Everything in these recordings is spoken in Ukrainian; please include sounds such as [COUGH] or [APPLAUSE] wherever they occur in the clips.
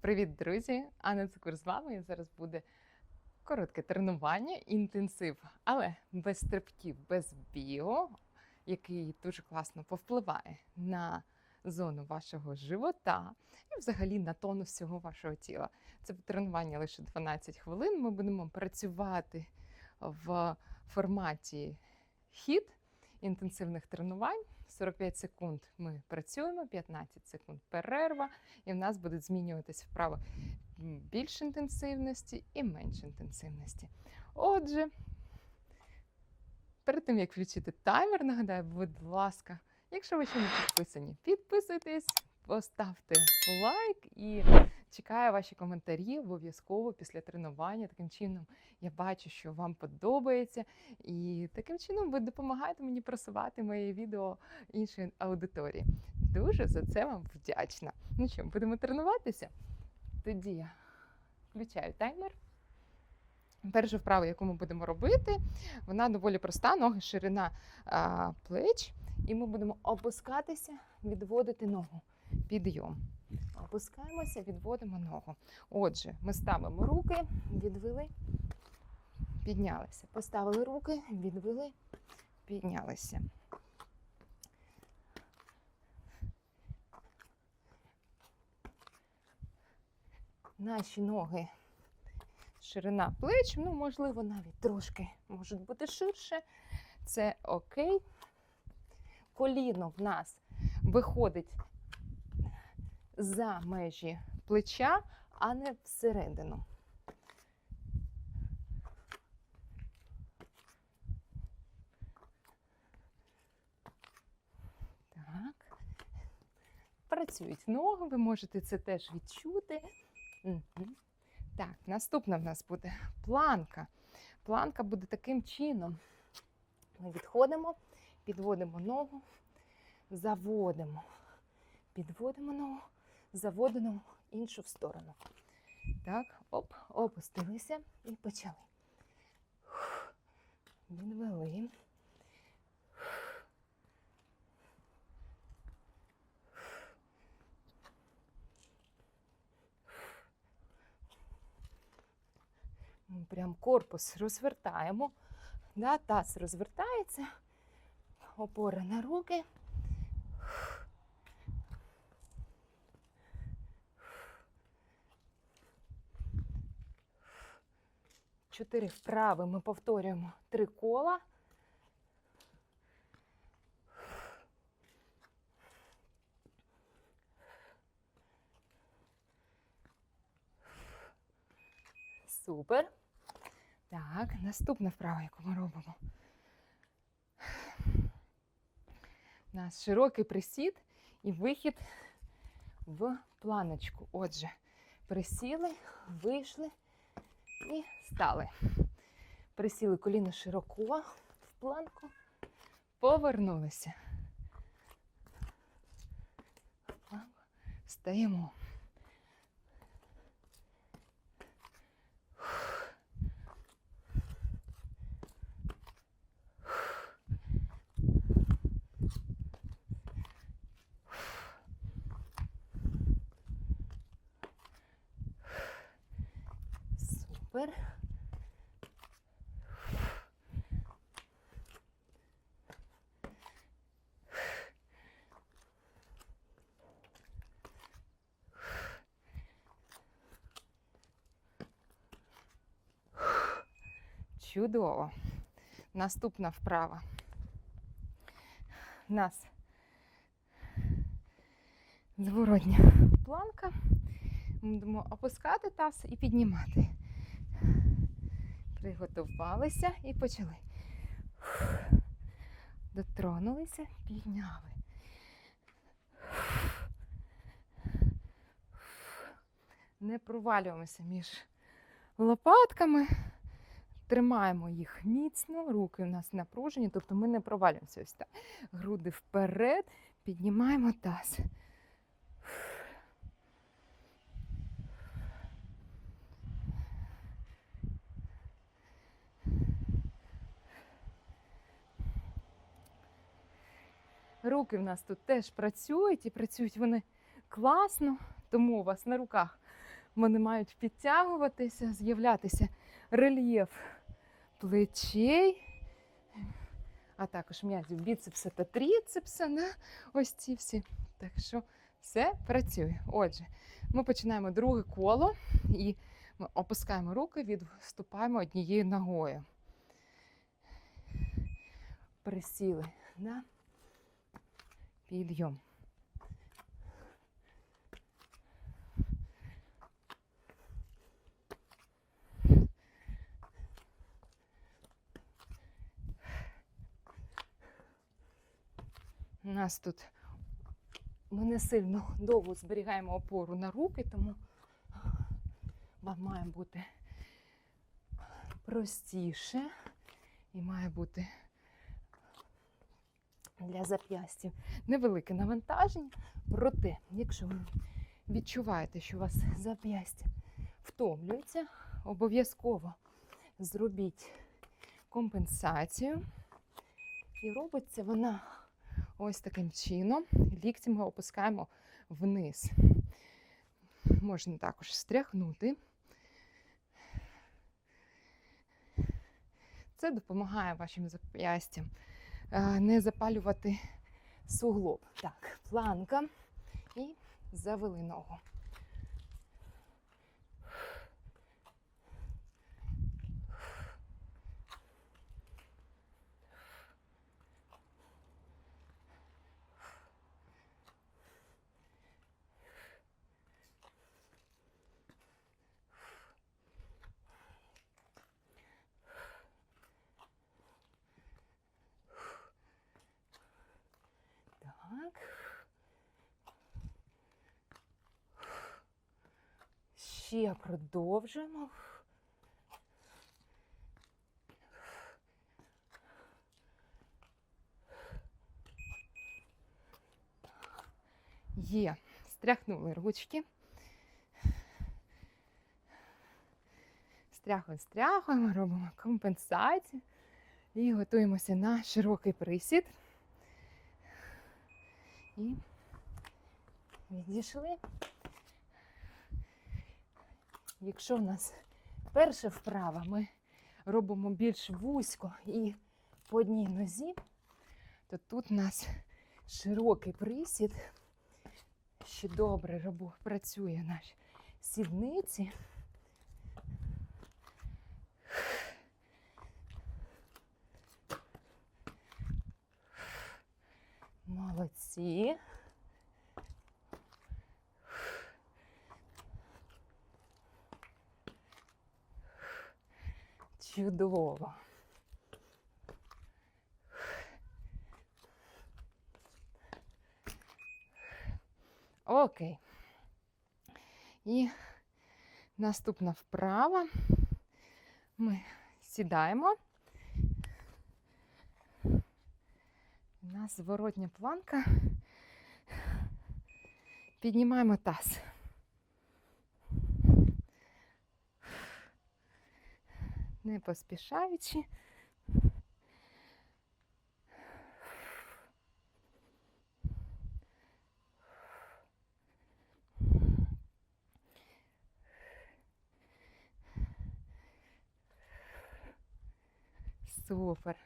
Привіт, друзі! Анна Цукур з вами. І зараз буде коротке тренування, інтенсив, але без стрибків, без біо, який дуже класно повпливає на зону вашого живота і взагалі на тонус всього вашого тіла. Це тренування лише 12 хвилин. Ми будемо працювати в форматі хід інтенсивних тренувань. 45 секунд ми працюємо, 15 секунд перерва, і в нас будуть змінюватися вправи більш інтенсивності і менш інтенсивності. Отже, перед тим як включити таймер, нагадаю, будь ласка, якщо ви ще не підписані, підписуйтесь, поставте лайк і чекаю ваші коментарі обов'язково після тренування. Таким чином я бачу, що вам подобається, і таким чином ви допомагаєте мені просувати мої відео іншої аудиторії. Дуже за це вам вдячна. Ну що, будемо тренуватися? Тоді включаю таймер. Перша вправа, яку ми будемо робити, вона доволі проста, ноги ширина а, плеч. І ми будемо опускатися, відводити ногу. Підйом. Опускаємося, відводимо ногу. Отже, ми ставимо руки, відвели, піднялися. Поставили руки, відвели, піднялися. Наші ноги ширина плеч, ну, можливо, навіть трошки можуть бути ширше. Це окей. Коліно в нас виходить за межі плеча, а не всередину. Так. Працюють ноги, ви можете це теж відчути. Так, наступна в нас буде планка. Планка буде таким чином. Ми відходимо, підводимо ногу, заводимо. Підводимо ногу, заводимо в іншу сторону. Так, оп, опустилися і почали. Відвели. Прям корпус розвертаємо. Да, таз розвертається, опора на руки. Чотири вправи ми повторюємо три кола. Супер. Так, наступна вправа, яку ми робимо. У нас широкий присід і вихід в планочку. Отже, присіли, вийшли і стали. Присіли коліно широко в планку, повернулися. В Супер. Чудово. Наступна вправа. У нас зворотня планка. Будемо опускати таз і піднімати. Приготувалися і почали. Дотронулися, підняли. Не провалюємося між лопатками. Тримаємо їх міцно, руки у нас напружені, тобто ми не провалюємося ось так. Груди вперед, піднімаємо таз. Руки в нас тут теж працюють і працюють вони класно, тому у вас на руках вони мають підтягуватися, з'являтися рельєф плечей, а також м'язів біцепса та тріцепса на ось ці всі. Так що все працює. Отже, ми починаємо друге коло і ми опускаємо руки, відступаємо однією ногою. Присіли на підйом. У нас тут ми не сильно довго зберігаємо опору на руки, тому вам має бути простіше і має бути для зап'ястів невелике навантаження. Проте, якщо ви відчуваєте, що у вас зап'ястя втомлюється, обов'язково зробіть компенсацію. І робиться вона ось таким чином. Лікті ми опускаємо вниз. Можна також стряхнути. Це допомагає вашим зап'ястям не запалювати суглоб. Так, планка і завели ногу. Так. Ще продовжуємо. Є. Стряхнули ручки. Стряхуємо, стряхуємо, робимо компенсацію і готуємося на широкий присід. І відійшли. Якщо в нас перша вправа, ми робимо більш вузько і по одній нозі, то тут у нас широкий присід, що добре працює наші сідниці. Молодці. Чудово. Окей. І наступна вправа. Ми сідаємо. У нас зворотня планка. Піднімаємо таз. Не поспішаючи. Супер.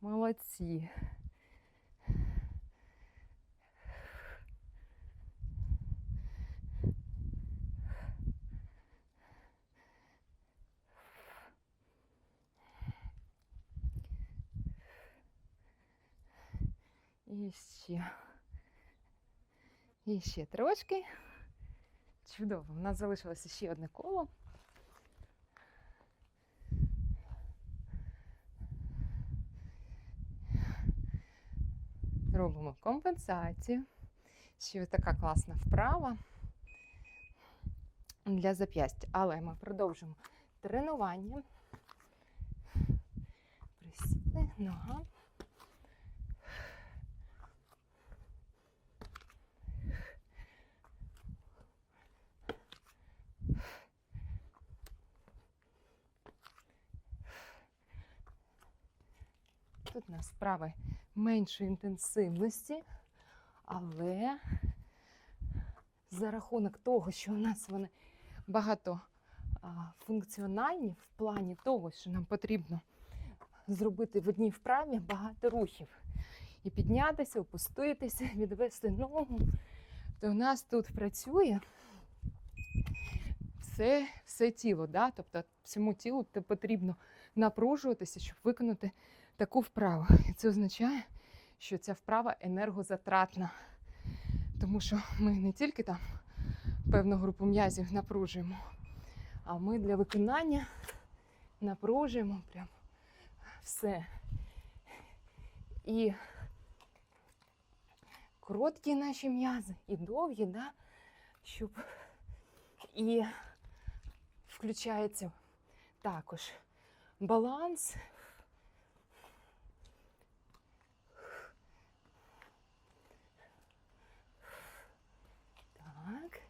Молодці. Ще. І ще трошки. Чудово. У нас залишилося ще одне коло. Робимо компенсацію. Ще така класна вправа для зап'ястя. Але ми продовжимо тренування. Присіли, нога. Тут у нас вправи меншої інтенсивності, але за рахунок того, що у нас вони багато функціональні в плані того, що нам потрібно зробити в одній вправі багато рухів. І піднятися, опуститися, [LAUGHS] відвести ногу. То у нас тут працює все, все тіло. Да? Тобто всьому тілу потрібно напружуватися, щоб виконати таку вправу. І це означає, що ця вправа енергозатратна. Тому що ми не тільки там певну групу м'язів напружуємо, а ми для виконання напружуємо прям все. І короткі наші м'язи, і довгі, да? щоб і включається також баланс. Так.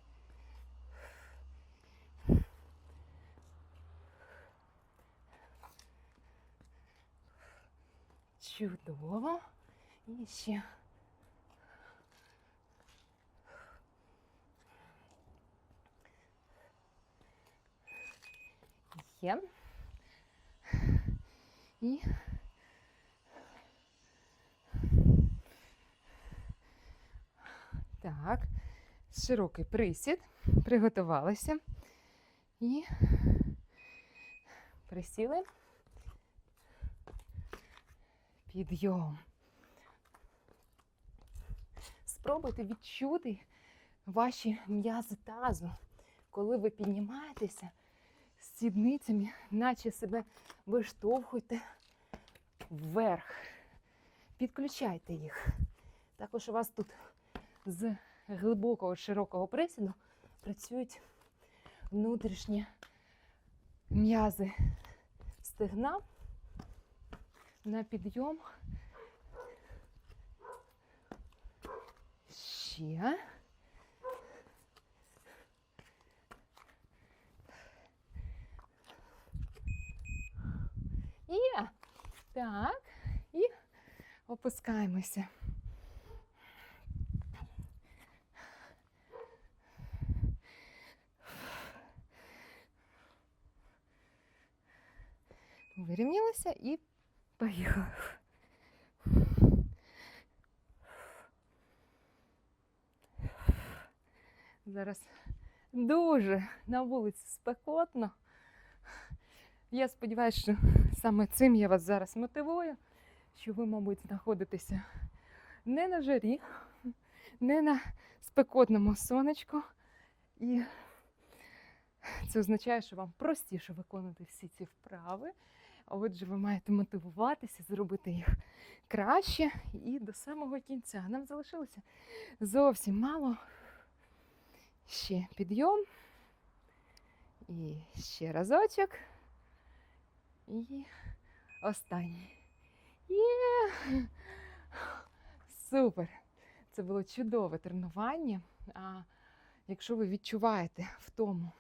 Чудово. І ще. Є. І так, широкий присід, приготувалися і присіли. Підйом. Спробуйте відчути ваші м'язи тазу, коли ви піднімаєтеся з сідницями, наче себе виштовхуйте вверх. Підключайте їх. Також у вас тут з глибокого широкого присіду працюють внутрішні м'язи стегна на підйом. Ще. Є. Так. І опускаємося. Вирівнялися і поїхали. Зараз дуже на вулиці спекотно. Я сподіваюся, що саме цим я вас зараз мотивую, що ви, мабуть, знаходитеся не на жарі, не на спекотному сонечку. І це означає, що вам простіше виконувати всі ці вправи. А Отже, ви маєте мотивуватися, зробити їх краще і до самого кінця. Нам залишилося зовсім мало. Ще підйом. І ще разочок. І останній. Є! Супер! Це було чудове тренування. А якщо ви відчуваєте втому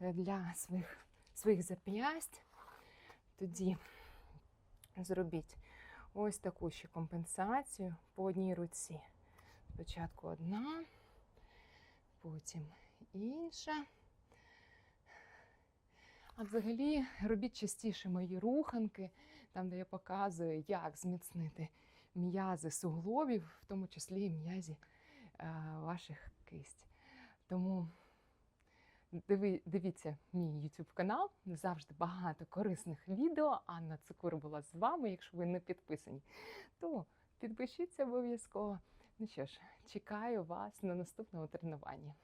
для своїх, своїх зап'ясть, тоді зробіть ось таку ще компенсацію по одній руці. Спочатку одна, потім інша. А взагалі робіть частіше мої руханки, там, де я показую, як зміцнити м'язи суглобів, в тому числі і м'язі е, ваших кисть. Тому диви, дивіться мій YouTube канал. Завжди багато корисних відео. Анна Цукур була з вами. Якщо ви не підписані, то підпишіться обов'язково. Ну що ж, чекаю вас на наступному тренуванні.